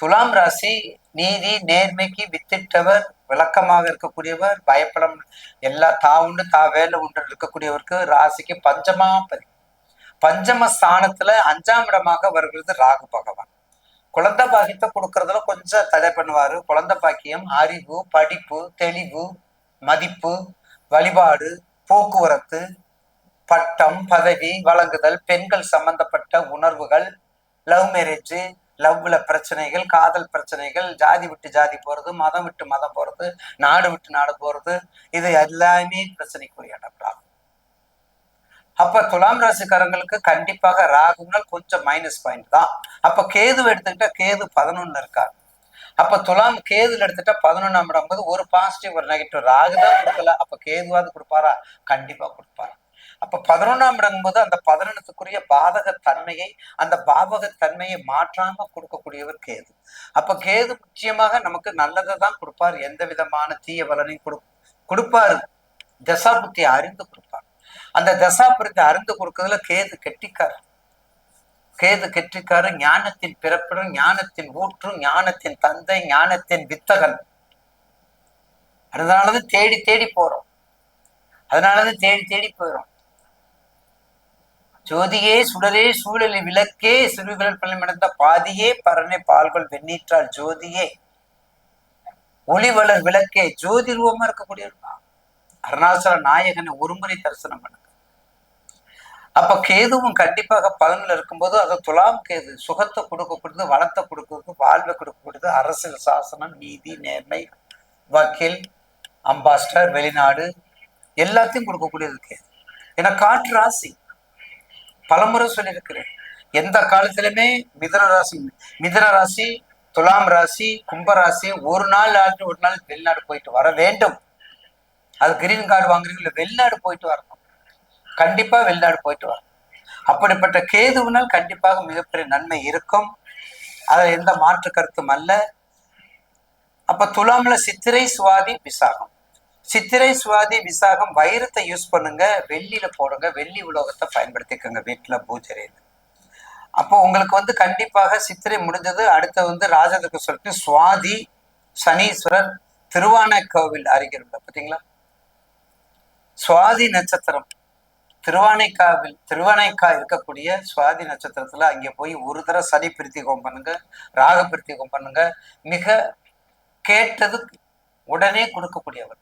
துலாம் ராசி நீதி நேர்மைக்கு வித்திட்டவர் விளக்கமாக இருக்கக்கூடியவர் பயப்படம் எல்லா தா உண்டு தா வேலை உண்டு இருக்கக்கூடியவருக்கு ராசிக்கு பஞ்சமாபதி பஞ்சம ஸ்தானத்துல அஞ்சாம் இடமாக வருகிறது ராகு பகவான். குழந்தை பாக்கியத்தை கொடுக்கறதுல கொஞ்சம் தடை பண்ணுவாரு. குழந்தை பாக்கியம் அறிவு படிப்பு தெளிவு மதிப்பு வழிபாடு போக்குவரத்து பட்டம் பதவி வழங்குதல் பெண்கள் சம்பந்தப்பட்ட உணர்வுகள் லவ் மேரேஜ் லவ்ல பிரச்சனைகள் காதல் பிரச்சனைகள் ஜாதி விட்டு ஜாதி போறது மதம் விட்டு மதம் போறது நாடு விட்டு நாடு போறது இது எல்லாமே பிரச்சனைக்குரிய இடம் ராகு அப்ப துலாம் ராசிக்காரங்களுக்கு கண்டிப்பாக ராகுனால் கொஞ்சம் மைனஸ் பாயிண்ட் தான். அப்ப கேது எடுத்துக்கிட்டா கேது பதினொன்னு இருக்காங்க அப்ப துலாம் கேதுல எடுத்துட்டா பதினொன்னாம் இடம் போது ஒரு பாசிட்டிவ் ஒரு நெகட்டிவ் ராகு தான் கொடுக்கல. அப்ப கேதுவாது கொடுப்பாரா? கண்டிப்பா கொடுப்பாரா. அப்ப பதினொன்னாம் இடங்கும்போது போது அந்த பதினொன்னுக்குரிய பாதக தன்மையை அந்த பாவக தன்மையை மாற்றாம கொடுக்கக்கூடியவர் கேது. அப்ப கேது முக்கியமாக நமக்கு நல்லதை தான் கொடுப்பார். எந்த விதமான தீய பலனையும் கொடு கொடுப்பாரு. தசாபுத்தி அறிந்து கொடுப்பார். அந்த தசாபுரத்தை அறிந்து கொடுக்கறதுல கேது கெட்டிக்கார். கேது கெட்டிக்காரன் ஞானத்தின் பிறப்பிடும் ஞானத்தின் ஊற்றும் ஞானத்தின் தந்தை ஞானத்தின் வித்தகன். அதனாலதான் தேடி தேடி போறோம். அதனாலதான் தேடி தேடி போயிடும் ஜோதியே சுடரே சூழலி விளக்கே சிறுவிரல் பள்ளி நடந்த பாதியே பரனே பால்கள் வெண்ணீற்றால் ஜோதியே. ஒளிவளர் விளக்கே ஜோதி ரூபமா இருக்கக்கூடியவர்தான். அருணாசல நாயகனை ஒருமுறை தரிசனம் பண்ணுங்க அப்ப கேதுவும் கண்டிப்பாக பலனில் இருக்கும்போது அது துலாம் கேது சுகத்தை கொடுக்கக்கூடியது வளத்தை கொடுக்கறது வாழ்வை கொடுக்கக்கூடியது அரசியல் சாசனம் நீதி நேர்மை வக்கீல் அம்பாஸ்டர் வெளிநாடு எல்லாத்தையும் கொடுக்கக்கூடியது கேது. ஏன்னா காற்று ராசி. பலமுறை சொல்லியிருக்கிறேன். எந்த காலத்திலுமே மிதன ராசி மிதன ராசி துலாம் ராசி கும்பராசி ஒரு நாள் ஆண்டு ஒரு நாள் வெளிநாடு போயிட்டு வர வேண்டும். அது கிரீன் கார்டு வாங்குறீங்களா வெளிநாடு போயிட்டு வரணும். கண்டிப்பா வெளிநாடு போயிட்டு வரணும். அப்படிப்பட்ட கேதுவினால் கண்டிப்பாக மிகப்பெரிய நன்மை இருக்கும். அது எந்த மாற்று கருத்தும் அல்ல. அப்ப துலாம்ல சித்திரை சுவாதி விசாகம். சித்திரை சுவாதி விசாகம் வைரத்தை யூஸ் பண்ணுங்க வெள்ளியில போடுங்க வெள்ளி உலோகத்தை பயன்படுத்திக்கோங்க வீட்டுல பூஜரையில் அப்போ உங்களுக்கு வந்து கண்டிப்பாக சித்திரை முடிஞ்சது அடுத்து வந்து ராஜதுக்கு சொல்லிட்டு சுவாதி சனீஸ்வரர் திருவானைக்கோவில் அருகில் உள்ள பார்த்தீங்களா சுவாதி நட்சத்திரம் திருவானைக்காவில் திருவானைக்கா இருக்கக்கூடிய சுவாதி நட்சத்திரத்துல அங்கே போய் ஒரு தடவை சனி பிரத்திகம் பண்ணுங்க ராக பிரத்திகம் பண்ணுங்க. மிக கேட்டது உடனே கொடுக்கக்கூடியவர்.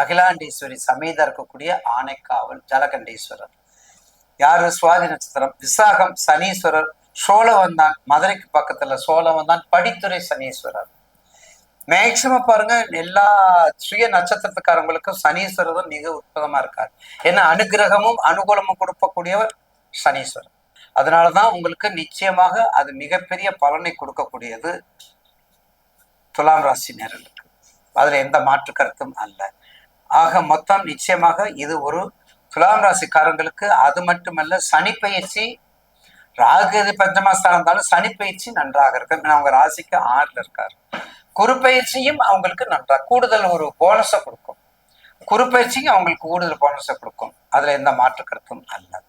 அகிலாண்டீஸ்வரி சமேதா இருக்கக்கூடிய ஆனைக்காவல் ஜலகண்டீஸ்வரர். யாரு? சுவாதி நட்சத்திரம். விசாகம் சனீஸ்வரர். சோழவந்தான் மதுரைக்கு பக்கத்துல சோழவந்தான் படித்துறை சனீஸ்வரர். மேக்சிமம் பாருங்க எல்லா சுய நட்சத்திரத்துக்காரங்களுக்கும் சனீஸ்வரர் மிக உற்பதமா இருக்கார். ஏன்னா அனுகிரகமும் அனுகூலமும் கொடுக்கக்கூடியவர் சனீஸ்வரர். அதனாலதான் உங்களுக்கு நிச்சயமாக அது மிகப்பெரிய பலனை கொடுக்கக்கூடியது துலாம் ராசி நேரலுக்கு அதுல எந்த மாற்று கருத்தும் அல்ல. ஆக மொத்தம் நிச்சயமாக இது ஒரு துலாம் ராசிக்காரங்களுக்கு அது மட்டுமல்ல சனி பயிற்சி ராகு எது பஞ்சமாஸ்தானம் இருந்தாலும் சனி பயிற்சி நன்றாக இருக்கு ஏன்னா அவங்க ராசிக்கு ஆறுல இருக்கார். குரு பயிற்சியும் அவங்களுக்கு நன்றா கூடுதல் ஒரு போனஸை கொடுக்கும். குரு பயிற்சியும் அவங்களுக்கு கூடுதல் போனஸை கொடுக்கும். அதுல எந்த மாற்று கருத்தும் அல்ல.